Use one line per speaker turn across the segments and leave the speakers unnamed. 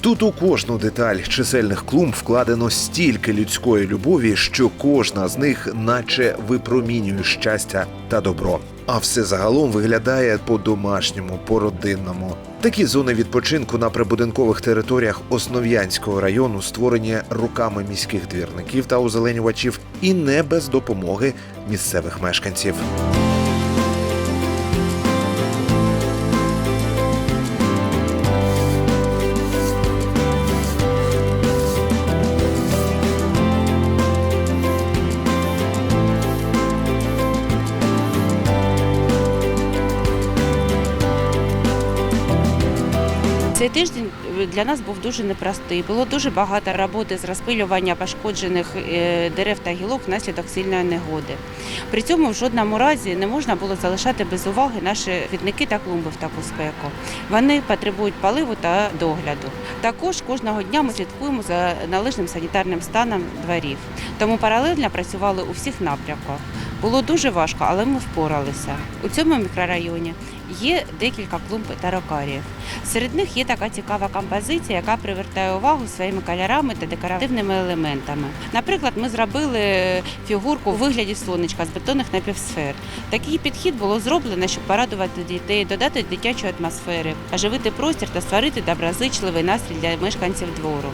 Тут у кожну деталь чисельних клумб вкладено стільки людської любові, що кожна з них наче випромінює щастя та добро. А все загалом виглядає по-домашньому, по-родинному. Такі зони відпочинку на прибудинкових територіях Основ'янського району створені руками міських двірників та озеленювачів і не без допомоги місцевих мешканців.
Цей тиждень для нас був дуже непростий. Було дуже багато роботи з розпилювання пошкоджених е, дерев та гілок внаслідок сильної негоди. При цьому в жодному разі не можна було залишати без уваги наші квітники та клумби в таку спеку. Вони потребують поливу та догляду. Також кожного дня ми слідкуємо за належним санітарним станом дворів. Тому паралельно працювали у всіх напрямках. Було дуже важко, але ми впоралися. У цьому мікрорайоні є декілька клумб та рокаріїв. Серед них є така цікава композиція, яка привертає увагу своїми кольорами та декоративними елементами. Наприклад, ми зробили фігурку у вигляді сонечка з бетонних напівсфер. Такий підхід було зроблено, щоб порадувати дітей, додати дитячої атмосфери, оживити простір та створити доброзичливий настрій для мешканців двору.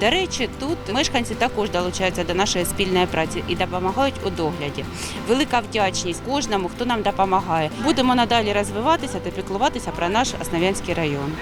До речі, тут мешканці також долучаються до нашої спільної праці і допомагають у догляді. Велика вдячність кожному, хто нам допомагає. Будемо надалі розвиватися та піклуватися про наш Основ'янський район.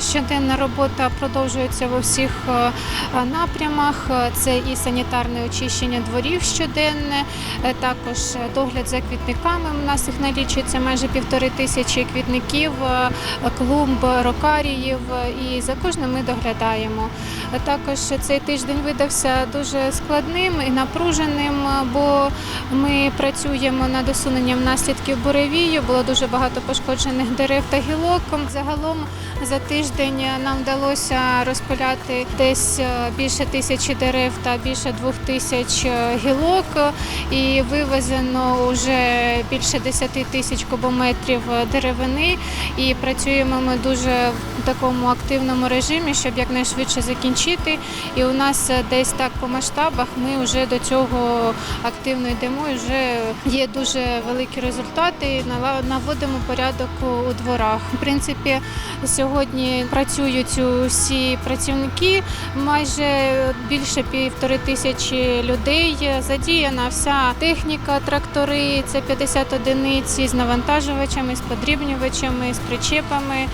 Щоденна робота продовжується в усіх е, напрямах. Е, Це і санітарне очищення дворів щоденне, е, також догляд за квітниками. У нас їх налічується майже півтори тисячі квітників, клумб, рокаріїв, і за кожним ми доглядаємо. Також цей тиждень видався дуже складним і напруженим, бо ми працюємо над усуненням наслідків буревію. Було дуже багато пошкоджених дерев та гілок. Загалом за тиждень нам вдалося розпиляти десь е, більше тисячі дерев та більше двох тисяч е, гілок. І вивезено вже більше 10 тисяч кубометрів е, деревини. І працюємо ми дуже в такому активному режимі, щоб якнайшвидше закінчити. І у нас десь так по масштабах ми вже до цього активно йдемо. І вже є дуже великі результати. Наводимо порядок у дворах. В принципі, сьогодні працюють усі працівники, майже більше півтори тисячі людей. Задіяна вся техніка, трактори, це 50 одиниць з навантажувачами, з подрібнювачами, з причепами.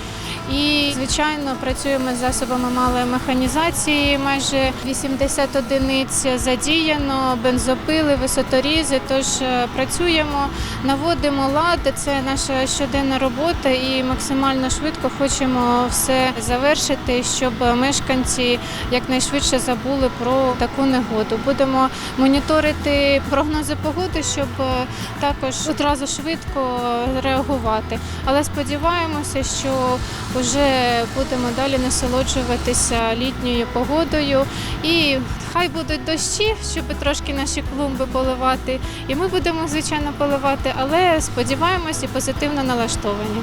І, звичайно, працюємо з засобами малої механізації. Майже 80 одиниць задіяно, бензопили, висоторізи. Тож е, працюємо, наводимо лад. Це наша щоденна робота, і максимально швидко хочемо все завершити, щоб мешканці якнайшвидше забули про таку негоду. Будемо моніторити прогнози погоди, щоб е, також одразу швидко реагувати. Але сподіваємося, що вже будемо далі насолоджуватися літньою погодою. І хай будуть дощі, щоб трошки наші клумби поливати. І ми будемо, звичайно, поливати, але сподіваємося і позитивно налаштовані.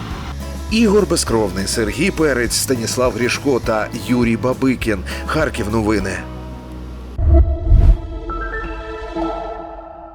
Ігор Безкровний, Сергій Перець, Станіслав Грішко та Юрій Бабикін. Харків новини.